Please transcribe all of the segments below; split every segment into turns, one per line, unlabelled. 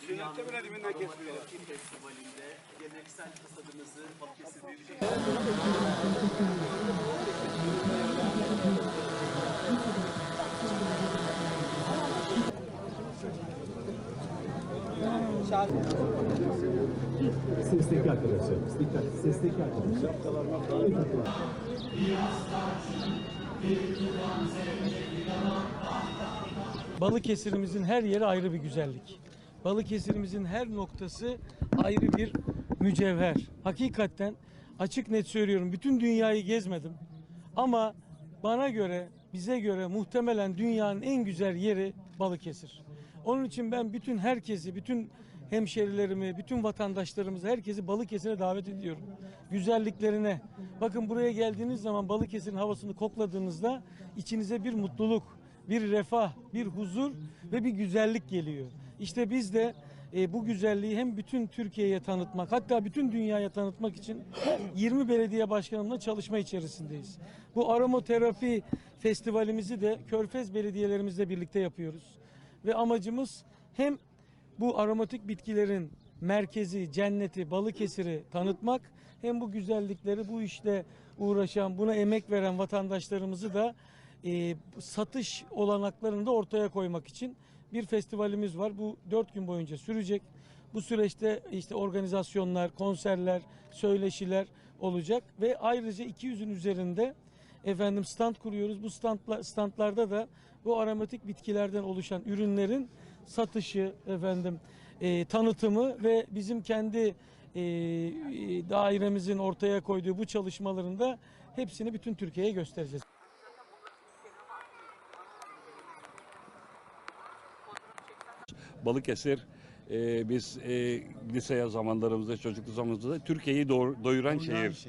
Türkiye'nin ve dünyanın Film Festivali'nde geleneksel hasadımızı Balıkesir Büyükşehir
Sesteki arkadaşlar. Dikkat. Sesteki arkadaşlar.
Balıkesir'imizin her yeri ayrı bir güzellik. Balıkesir'imizin her noktası ayrı bir mücevher. Hakikaten açık net söylüyorum bütün dünyayı gezmedim. Ama bana göre, bize göre muhtemelen dünyanın en güzel yeri Balıkesir. Onun için ben bütün herkesi, bütün hemşerilerimi, bütün vatandaşlarımızı, herkesi Balıkesir'e davet ediyorum. Güzelliklerine. Bakın buraya geldiğiniz zaman Balıkesir'in havasını kokladığınızda içinize bir mutluluk, bir refah, bir huzur ve bir güzellik geliyor. İşte biz de e, bu güzelliği hem bütün Türkiye'ye tanıtmak hatta bütün dünyaya tanıtmak için 20 belediye başkanımla çalışma içerisindeyiz. Bu aromaterapi festivalimizi de Körfez belediyelerimizle birlikte yapıyoruz. Ve amacımız hem bu aromatik bitkilerin merkezi, cenneti, Balıkesir'i tanıtmak hem bu güzellikleri bu işle uğraşan, buna emek veren vatandaşlarımızı da e, satış olanaklarını da ortaya koymak için bir festivalimiz var. Bu dört gün boyunca sürecek. Bu süreçte işte organizasyonlar, konserler, söyleşiler olacak ve ayrıca 200'ün üzerinde efendim stand kuruyoruz. Bu standla, standlarda da bu aromatik bitkilerden oluşan ürünlerin satışı, efendim e, tanıtımı ve bizim kendi e, e, dairemizin ortaya koyduğu bu çalışmalarında hepsini bütün Türkiye'ye göstereceğiz.
Balıkesir e, biz e, lise zamanlarımızda, çocukluk zamanımızda Türkiye'yi doğur- doyuran şehir,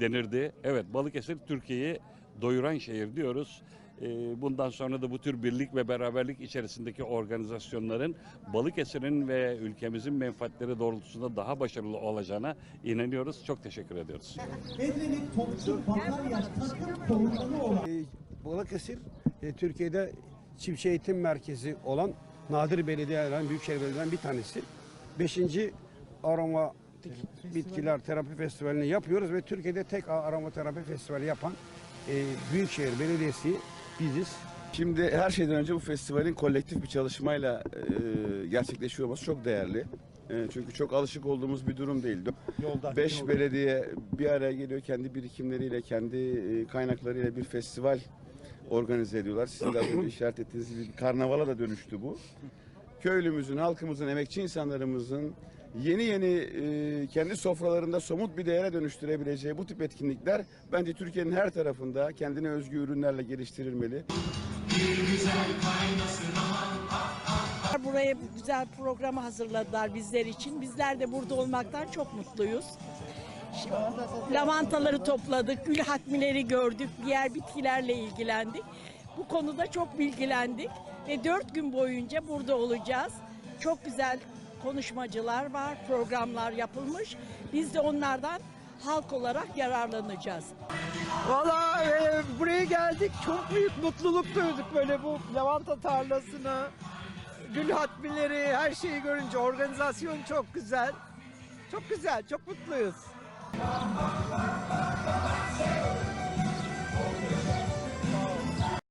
denirdi. Evet Balıkesir Türkiye'yi doyuran şehir diyoruz. E, bundan sonra da bu tür birlik ve beraberlik içerisindeki organizasyonların Balıkesir'in ve ülkemizin menfaatleri doğrultusunda daha başarılı olacağına inanıyoruz. Çok teşekkür ediyoruz.
Edremit Topçu Batarya takım komutanı olan
E, Balıkesir e, Türkiye'de çiftçi eğitim merkezi olan nadir belediyelerden, büyükşehir belediyelerinden bir tanesi. Beşinci aroma bitkiler terapi festivalini yapıyoruz ve Türkiye'de tek aroma terapi festivali yapan e, Büyükşehir Belediyesi biziz.
Şimdi her şeyden önce bu festivalin kolektif bir çalışmayla e, gerçekleşiyor olması çok değerli. E, çünkü çok alışık olduğumuz bir durum değildi.
Yolda-
Beş
yolda.
belediye bir araya geliyor kendi birikimleriyle, kendi e, kaynaklarıyla bir festival organize ediyorlar. Sizin de az önce işaret ettiğiniz bir karnavala da dönüştü bu. Köylümüzün, halkımızın, emekçi insanlarımızın yeni yeni e, kendi sofralarında somut bir değere dönüştürebileceği bu tip etkinlikler bence Türkiye'nin her tarafında kendine özgü ürünlerle geliştirilmeli.
Buraya bu güzel programı hazırladılar bizler için. Bizler de burada olmaktan çok mutluyuz. Lavantaları topladık, gül hatmileri gördük, diğer bitkilerle ilgilendik. Bu konuda çok bilgilendik ve dört gün boyunca burada olacağız. Çok güzel konuşmacılar var, programlar yapılmış. Biz de onlardan halk olarak yararlanacağız.
Valla e, buraya geldik çok büyük mutluluk duyduk böyle bu lavanta tarlasını, gül hatmileri her şeyi görünce organizasyon çok güzel. Çok güzel, çok mutluyuz. Thank you.